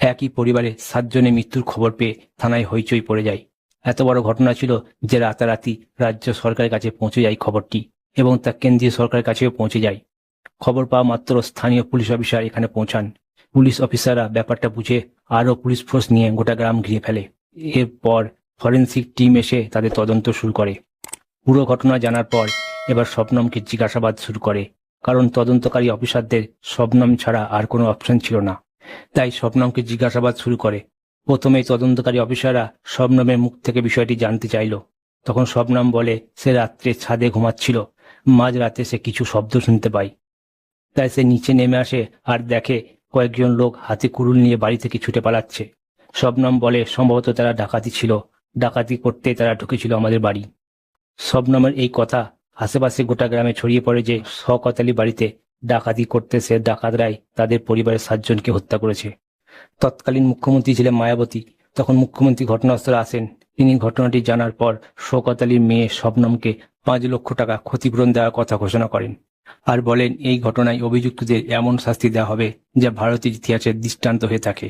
একই পরিবারে সাতজনের মৃত্যুর খবর পেয়ে থানায় হইচই পড়ে যায়। এত বড় ঘটনা ছিল যে রাতারাতি রাজ্য সরকারের কাছে পৌঁছে যায় খবরটি এবং তা কেন্দ্রীয় সরকারের কাছেও পৌঁছে যায়। খবর পাওয়া মাত্র স্থানীয় পুলিশ অফিসার এখানে পৌঁছান। পুলিশ অফিসাররা ব্যাপারটা বুঝে আরও পুলিশ ফোর্স নিয়ে গোটা গ্রাম ঘিরে ফেলে। এরপর ফরেন্সিক টিম এসে তাদের তদন্ত শুরু করে। পুরো ঘটনা জানার পর এবার শবনমকে জিজ্ঞাসাবাদ শুরু করে। কারণ তদন্তকারী অফিসারদের শবনম ছাড়া আর কোনো অপশন ছিল না। তাই শবনমকে জিজ্ঞাসাবাদ শুরু করে। প্রথমেই তদন্তকারী অফিসাররা শবনমের মুখ থেকে বিষয়টি জানতে চাইল। তখন শবনম বলে, সে রাত্রে ছাদে ঘুমাচ্ছিল। মাঝ রাতে সে কিছু শব্দ শুনতে পায়। তাই সে নিচে নেমে আসে আর দেখে কয়েকজন লোক হাতে কুড়ুল নিয়ে বাড়ি থেকে ছুটে পালাচ্ছে। শবনম বলে, সম্ভবত তারা ডাকাতি ছিল। ডাকাতি করতে তারা ঢুকেছিল আমাদের বাড়ি। শবনমের এই কথা আশেপাশে গোটা গ্রামে ছড়িয়ে পড়ে যে শকতালি বাড়িতে ডাকাতি করতে সে ডাকাতরাই তাদের পরিবারের সাতজনকে হত্যা করেছে। তৎকালীন মুখ্যমন্ত্রী ছিলেন মায়াবতী। তখন মুখ্যমন্ত্রী ঘটনাস্থলে আসেন। তিনি ঘটনাটি জানার পর শোকত আলীর মেয়ে শবনমকে পাঁচ লক্ষ টাকা ক্ষতিপূরণ দেওয়ার কথা ঘোষণা করেন আর বলেন, এই ঘটনায় অভিযুক্তদের এমন শাস্তি দেওয়া হবে যা ভারতের ইতিহাসের দৃষ্টান্ত হয়ে থাকে।